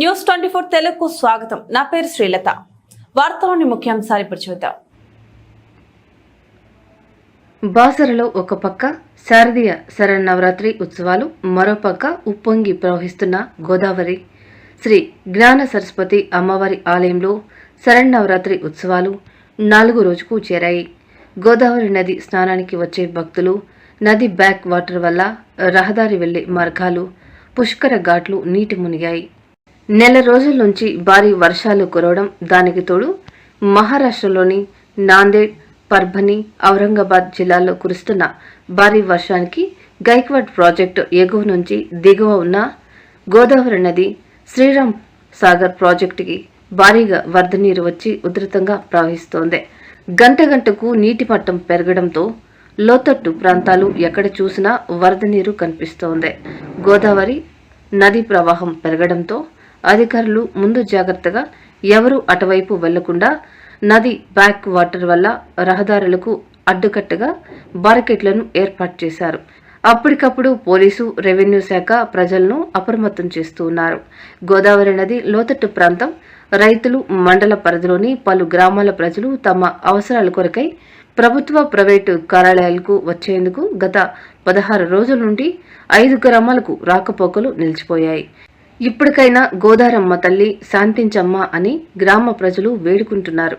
News twenty four తెలుగుకు స్వాగతం. నా పేరు శ్రీలత. వార్తలోని ముఖ్యాంశాలు ఇప్పుడు చూద్దాం. బాసరలో ఒక పక్క శారదీయ శరన్నవరాత్రి ఉత్సవాలు మరోపక్క ఉప్పొంగి ప్రవహిస్తున్న గోదావరి. శ్రీ జ్ఞాన సరస్వతి అమ్మవారి ఆలయంలో శరన్నవరాత్రి ఉత్సవాలు నాలుగు రోజుకు చేరాయి. గోదావరి నది స్నానానికి వచ్చే భక్తులు నది బ్యాక్ వాటర్ వల్ల రహదారి వెళ్ళే మార్గాలు పుష్కర ఘాట్లు నీటి మునిగాయి. నెల రోజుల నుంచి భారీ వర్షాలు కురవడం దానికి తోడు మహారాష్ట్రలోని నాందేడ్ పర్భని ఔరంగాబాద్ జిల్లాల్లో కురుస్తున్న భారీ వర్షానికి గైక్వాడ్ ప్రాజెక్టు ఎగువ నుంచి దిగువ ఉన్న గోదావరి నది శ్రీరామ్ సాగర్ ప్రాజెక్టుకి భారీగా వరద నీరు వచ్చి ఉధృతంగా ప్రవహిస్తోంది. గంట గంటకు నీటి మట్టం పెరగడంతో లోతట్టు ప్రాంతాలు ఎక్కడ చూసినా వరద నీరు కనిపిస్తోంది. గోదావరి నది ప్రవాహం పెరగడంతో అధికారులు ముందు జాగ్రత్తగా ఎవరూ అటువైపు వెళ్ళకుండా నది బ్యాక్ వాటర్ వల్ల రహదారులకు అడ్డుకట్టగా బారికెట్లను ఏర్పాటు చేశారు. అప్పటికప్పుడు పోలీసు రెవెన్యూ శాఖ ప్రజలను అప్రమత్తం చేస్తూ ఉన్నారు. గోదావరి నది లోతట్టు ప్రాంతం రైతులు మండల పరిధిలోని పలు గ్రామాల ప్రజలు తమ అవసరాల కొరకై ప్రభుత్వ ప్రైవేటు కార్యాలయాలకు వచ్చేందుకు గత పదహారు రోజుల నుండి ఐదు గ్రామాలకు రాకపోకలు నిలిచిపోయాయి. ఇప్పటికైనా గోదారమ్మ తల్లి శాంతించమ్మ అని గ్రామ ప్రజలు వేడుకుంటున్నారు.